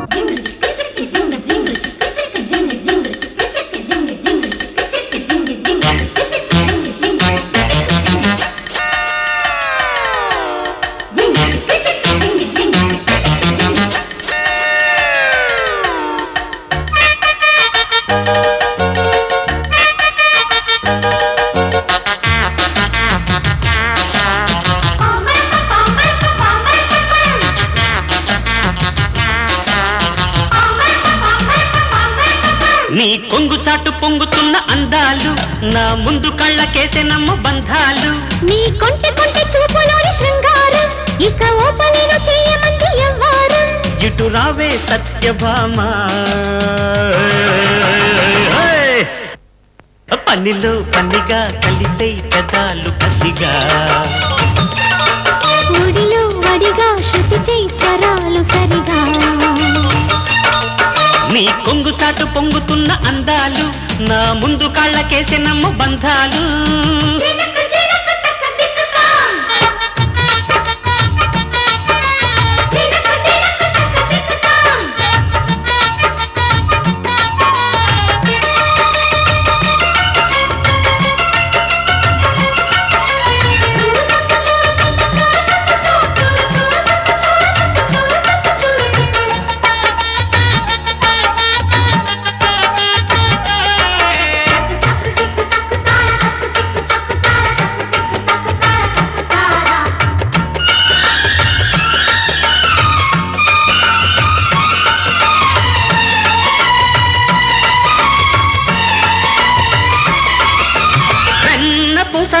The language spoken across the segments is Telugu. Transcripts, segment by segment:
నీ కొంగు చాటు పొంగుతున్న అందాలు. నా ముందు కళ్ళకేసే నమ్మ బంధాలు. నీ కొంటె కొంటె చూపులోని శృంగారం. ఇక ఓపలేను చేయమంది ఎవ్వారు. ఇటు రావే సత్యభామ. పనిలో పనిగా కలిపే పెదాలు కసిగా ఒడిలో వడిగా శృతి చేయి స్వరాలు సరిగా. నీ కొంగు చాటు పొంగుతున్న అందాలు నా ముందు కాళ్ళకేసే నమ్ము బంధాలు.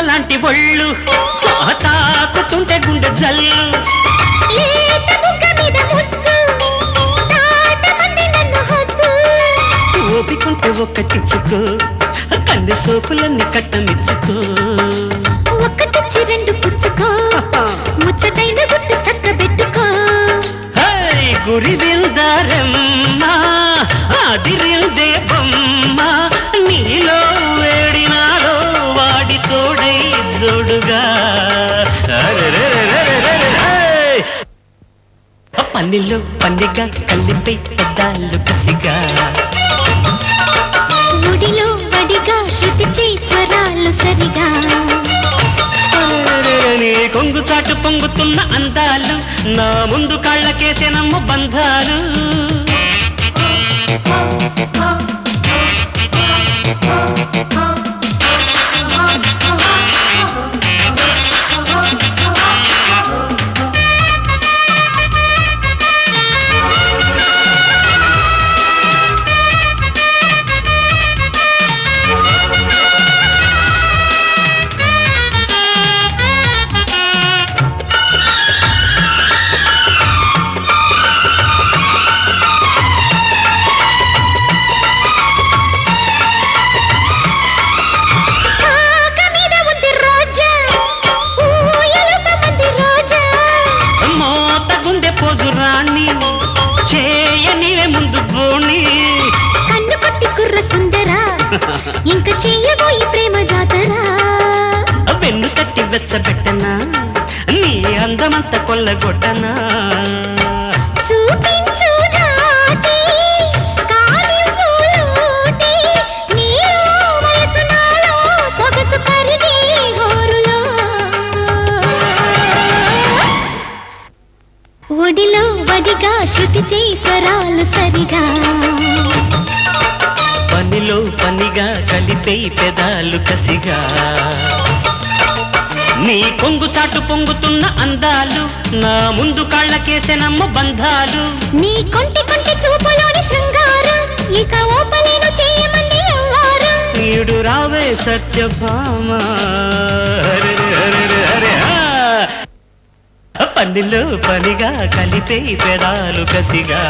లాంటి ఒళ్ళు. తాకుతుంటే గుండె జల్లు. ఓపికంటే ఒక్కటిచ్చుకో కన్నె సోపులన్నీ కట్టనిచ్చుకో. ఒక్కటిచ్చి రెండు జోడుగా అరెరెరెరెరెరెరె. హై! పన్నీలో పన్నిగా కలిపి పెద్దాలు కసిగా ఒడిలో వడిగా శృతి చేయి స్వరాలు సరిగా కొంగు చాటు పొంగుతున్న అందాలు నా ముందు కాళ్ళకేసే నమ్మ బంధాలు ఇంక చెయ్యబోయి ప్రేమ జాతరా. వెన్ను తట్టి వెచ్చబెట్టనా? నీ అందమంత కొల్లగొట్టనా? ఒడిలో వడిగా శృతి చేయి స్వరాలు సరిగా. పనిలో పనిగా కలిపే పెదాలు కసిగా. నీ కొంగు చాటు పొంగుతున్న అందాలు నా ముందు కాళ్ళకేసే నమ్మ బంధాలు. నీ కొంటి కొంటి చూపులోని శృంగారం ఇక ఓపలేను చేయమంది ఎవ్వారు ఈడు రావే సత్యభామ. పనిలో పనిగా కలిపే పెదాలు కసిగా.